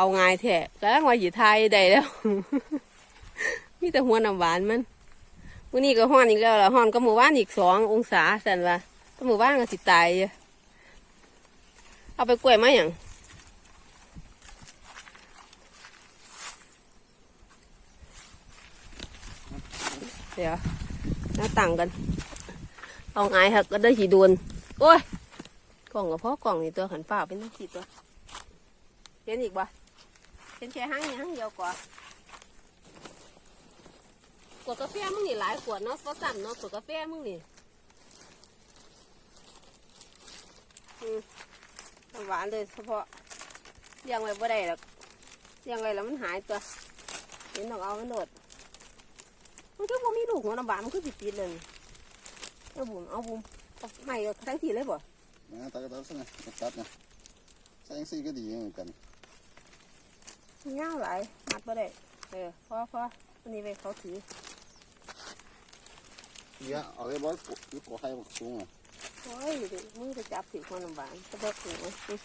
เอาง่ายแท้กำลังว่าหยีไทยได้แล้ว มีแต่หัวน้ำหวานมันมื้อนี้ก็ฮ้อนอีกแล้วล่ะฮ้อนก็หมื้อวานอีกสององศาสั่นว่าก็มื้อวานก็สิตายเอาไปกล้วยมาหยังเดี๋ยวหน้าต่างกัน เอาไงฮะก็ได้สีดวนโอ้ยกล่องกับพ่อกล่องนี่ตัวขันเปล่าเป็นต้องขีดตัวเห็นอีกบ่ เห็นแค่ห้างนี้ห้างเดียวกว่าขวดกาแฟมึงนี่หลายขวดเนาะก็สั่นเนาะขวดกาแฟมึงนี่อืมน้ำหวานเลยเฉพาะเลี้ยงไว้บ่ได้หรอกเลี้ยงไว้แล้วมันหายตัวเห็นต้องเอามันโดดมันก็บ่มีลูกหัวน้ำหวานมันก็สิติดเลยเอาบุ๋มเอาบุ๋มเอาไม่ก็ทั้งทีเลยบ่นะตัดก็ตัดซะนะตัดนะใส่ยังซี่ก็ดีเหมือนกัน เงาหลายมัดบ่ได้เออพอพออันนี้ไปเขาถือเดี๋ยวเอาไว้บอสยุบหัวไข่สูงอะโอ้ยเดี๋ยวมึงจะจับถือคนน้ำหวานจะบอกถืออืม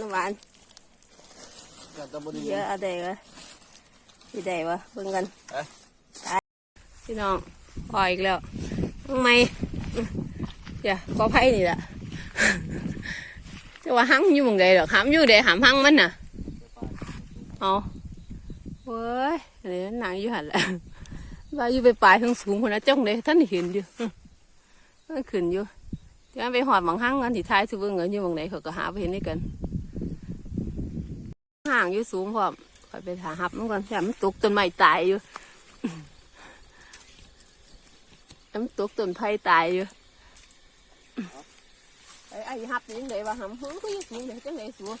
น้ำหวานอย่าตะบดีเยอะอะไรวะสีใดวะเบิ่งกันตายพี่น้องพออีกแล้วทำไมอืมเดี๋ยวก็ไพ่นี่แหละจะว่าหังอยู่หมองใดหรอกหามอยู่ใดหามหังมันน่ะ เอาเว้ยอันนี้มันหนังอยู่หันแหละว่าอยู่ไปปลายทางสูงคนนะจ้องเลยท่านเห็นอยู่มันขึ้นอยู่เดี๋ยวไปหอดหมองห้างกันที่ท้ายสิเบิ่งเงินอยู่หมองไหนเขาก็หาไปเห็นนี่กันห่างอยู่สูงพร้อมคอยไปหาหับมันก่อนแต่มันตกต้นไม้ตายอยู่แต่มันตกต้นไผ่ตายอยู่ไอ้ไอ้หับนี่ยังไงวะหำหึงก็ยังสูงเลยจังไงสูง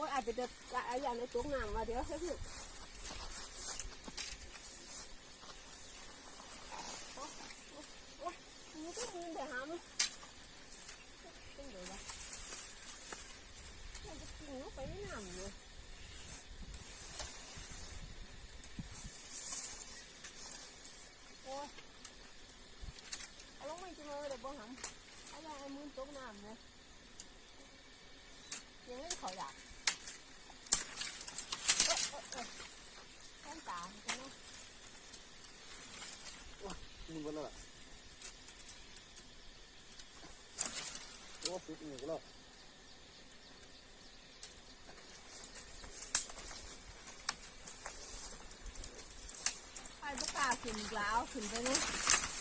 อ้ยไอ้ไปเด็ดไอ้ยันในตกน้ำมาเดี๋ยวเฮ้ยนี่ก็มือแต่หามันเป็นไงวะมันจะกินลงไปในน้ำเลยโอ้ยเอาลงไปจะมาเดี๋ยวบ่หำเอาอย่างไอ้มือตกน้ำเลยยังเล่นขออยากเอ๊ะเอ๊ะเอ๊ะแค่ตาใช่ไหม มึงก็แล้วโอ้สุดนี่ก็แล้ว ไอ้บุกกล้าขึ้นอีกแล้วขึ้นไปเลย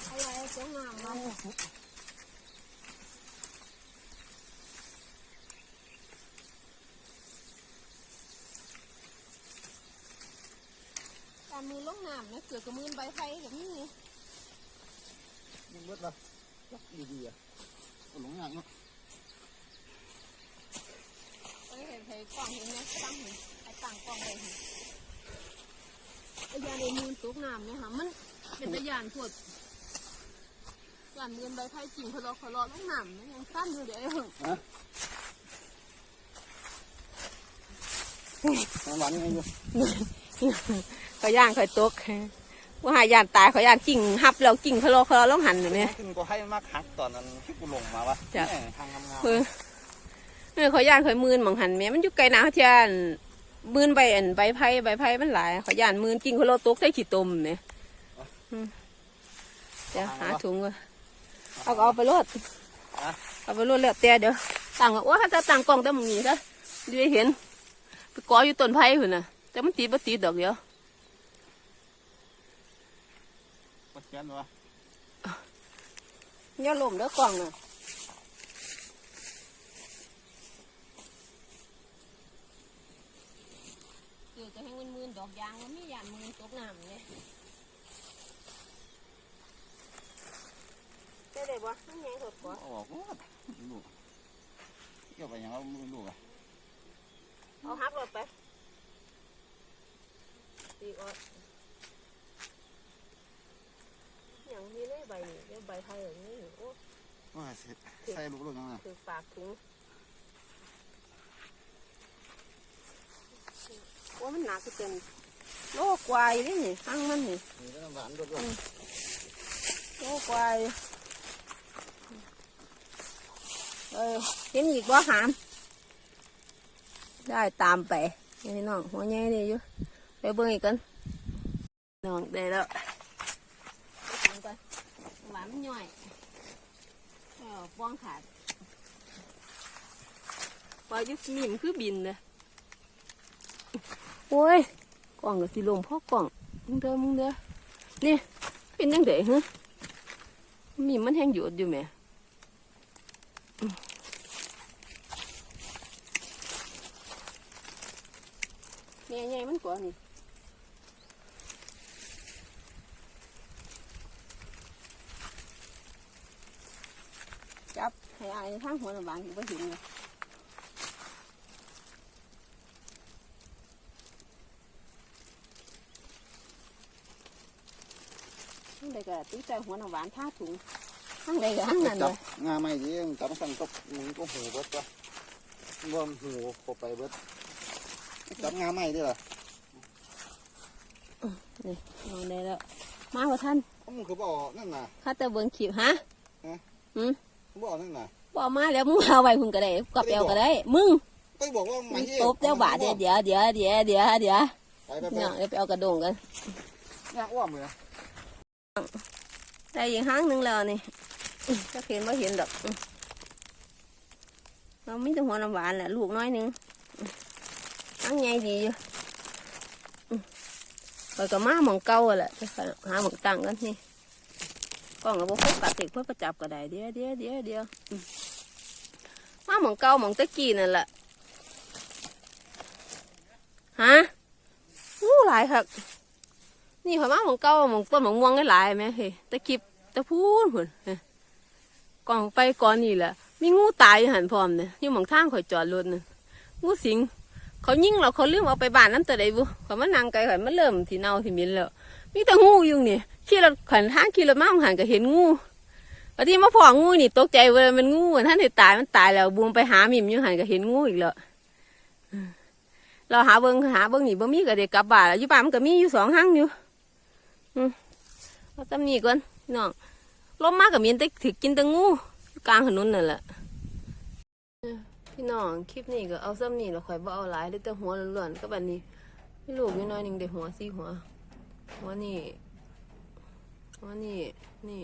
เอาอะไรตกน้ำมาการมือลงน้ำนะเกือบกับมือใบไฟกับนี่มึงเบิดละยักดีๆอะหลงอย่างเนาะไอ้เห็นไฟกล้องเห็นไหมตั้งเห็นไอ้ตั้งกล้องเลยเห็นไอ้ยาในมือ ตกน้ำเนี่ยค่ะมันเป็นตะยานปวดยานมือใบไฟจริงเขารอเขารอลงน้ำมันยังสั้นอยู่เดี๋ยวไอ้หึ่งน้ำหวานยังไงอยู่เขาย่างเขาตกว่าหายานตายเขาย่านกิ่งหับแล้วกิ่งเขารอเขารอลงหันอยู่เนี่ยขึ้นก็ให้มากหักตอนนั้นที่กูลงมาวะจ้ะแม่ทางงามเออเออเขาย่านเขามืนบางหันแม่มันอยู่ไกลนะเขาเทียน มืนใบอันใบไผ่ใบไผ่มันหลายเขาย่านมืนกิ่งเขารอตกใส่ขี้ตมเนี่ยอืมเดี๋ยวหาถุงก่อนเอาก็เอาไปรดเอาไปรดแล้วแต่เดี๋ยวตั้งว่าเขาจะตั้งกล้องแต่มึงนี่ซะดูให้เห็นไปกออยู่ต้นไผ่หุ่นน่ะ แต่มันตีบ่ตีดอกเดียวๆปัดแกนวะอย่าล้มเด้อกล้องน่ะเกิดจะให้มืนๆด อกยางมันมียานมืนตกน้ำเนี่ยได้เลยบ่มันใหญ่สดกว่าเอาออกว่าลูกเกี่ยวไปยังเราไม่รู้อะเอาฮับรถไปตีออดอย่างนี้เลยใบนี่เดี๋ยวใบไทยอย่างนี้โอ้ว่าใส่ลูกลูกยังไงคือปากถุงว่ามันหนักเกิน โลกวายนี่นี่ทั้งมันนี่มีน้ำหวานด้วยโลกวายเออเห็นอีกว่าหาม ได้ตามไปนี่พี่น้องหัวใหญ่เลยอยู่ไปเบิ่งอีกกันน้องได้แล้วไปกินก่อนหวานมันย่อยเออป้องขาดปล่อยอยุบมีมนคือบินเลยโอ้ย กล่องกับสิลมพ่อกล่องมึงเด้อมึงเด้อนี่เป็นยังไงฮะมีมันแห้งหยุดอยู่ไหมเนี่ยใหญ่มันกว่านี่จับให้อายทางหัวลำบางถึงไปเห็นเลยทั้งใด ก็ตีแต่หัวลำบางท่าถุงทั้งใดก็ทั้งนั้นเลจับยงาไม่ดีจับสั่งก็มึงก็หูเบิดจ้ะว่าหูเข้าไปเบิดจับงาไม่ด้วยล่ะนี่นอนได้แล้วมาว่าท่านเขามึงคือบ่อนั่นน่ะ ข้าแต่เบิ่งขีบฮะบ่อนั่นน่ะ บ่มาแล้วมึงเอาไว้คุณก็ได้กับเอวก็ได้ มึงก็บอกว่ามึไม่งใช่ตบเจ้าบาทเดี๋ยวเดี๋ยวเดี๋ยวเดี๋ยวเดี๋ยวเดี๋ยวไปไปไปเนี่ยเดี๋ยวไปเอากระดงกันย่างอ้อมเลยนะ ได้อีกห้างหนึ่งแล้วนี่อื้อจะเห็นว่าเห็นดอกเราไม่ต้องหัวน้ำหวานแหละลูกน้อยหนึงห้างใหญ่ดีอยู่อื้อไปกับมาหมองเก่าอะแหละจะหาหมองตังกันนี่กล้องกับพวกกัดติดเพื่อประจับก็ได้เดียวเดียวเดียวเดียวมาหมองเก่าหมองตะกี้นั่นแหละฮะอู้หลายครับ นี่ข่อยมาหมองเก่าหมองต้นหมองม่วงหลายๆไหมเฮ้ตะกิบตะพูนพุ่นก่อนไปก่อนนี่แหละมีงูตายอยู่หันพร้อมเนี่ยอยู่หมองทางข่อยจอดรถน่ะงูสิงเขายิงเราเขาลืมเอาไปบ้านนั้นแต่ใดบุเขามานั่งไกลข่อยมันเริ่มที่เน่าที่มินแล้วมีแต่งูอยู่นี่ขี่รถขันทางขี่รถมาหันก็เห็นงูวันที่มาพองูนี่ตกใจเว่ามันงูท่านได้ตายมันตายแล้วบูมไปหามิมอยู่หันก็เห็นงูอีกแล้วเราหาเบิ้งหาเบิ้งนี่บ่มีก็เด็กกลับบ้านอยู่บ้านมันก็มีอยู่สองห้างอยู่ เอาตำนี้ก่อนพี่น้องลมมากกับมีนแต่ถือกินแต่งูกลางถนนนั่นแหละพี่น้องคลิปนี้ก็เอาซ้ำนี่แล้วข่อยบ่เอาหลายได้แต่หัวล้วนๆก็แบบนี้พี่ลูกน้อยหนึงได้หัวสี่หัวหัวนี่หัวนี่นี่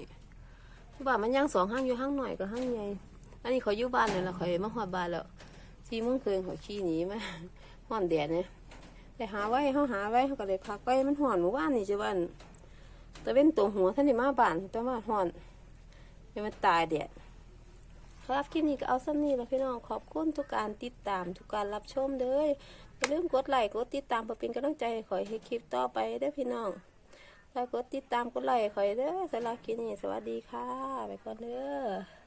ที่บ้านมันย่างสองห้างอยู่ห้างหน่อยกับห้างใหญ่อันนี้ขอยอยู่บ้านเลยละข่อยมาหอดบ้านแล้วสี่โมงคืนข่อยขี้หนีมาห่อนแดดเนี่ยได้หาไว้เขาหาไว้เขาก็เลยพักไว้มันห่อนหมู่บ้านนี่จ้ะบ้าน ตะเว้นตัวหัวท่านี่มาบานตัวมาห่อนยังมันตายเดดครับคลิปนี้ก็เอาซ้ำนี้แล้วพี่น้องขอบคุณทุกการติดตามทุกการรับชมเด้ออย่าลืมกดไลค์กดติดตามเพื่อเป็นกำลังใจขอยให้คลิปต่อไปเด้อพี่น้องแล้วกดติดตามกดไลค์ให้ขอยเด้อสำหรับคลิปนี้สวัสดีค่ะ ไปก่อนเด้อ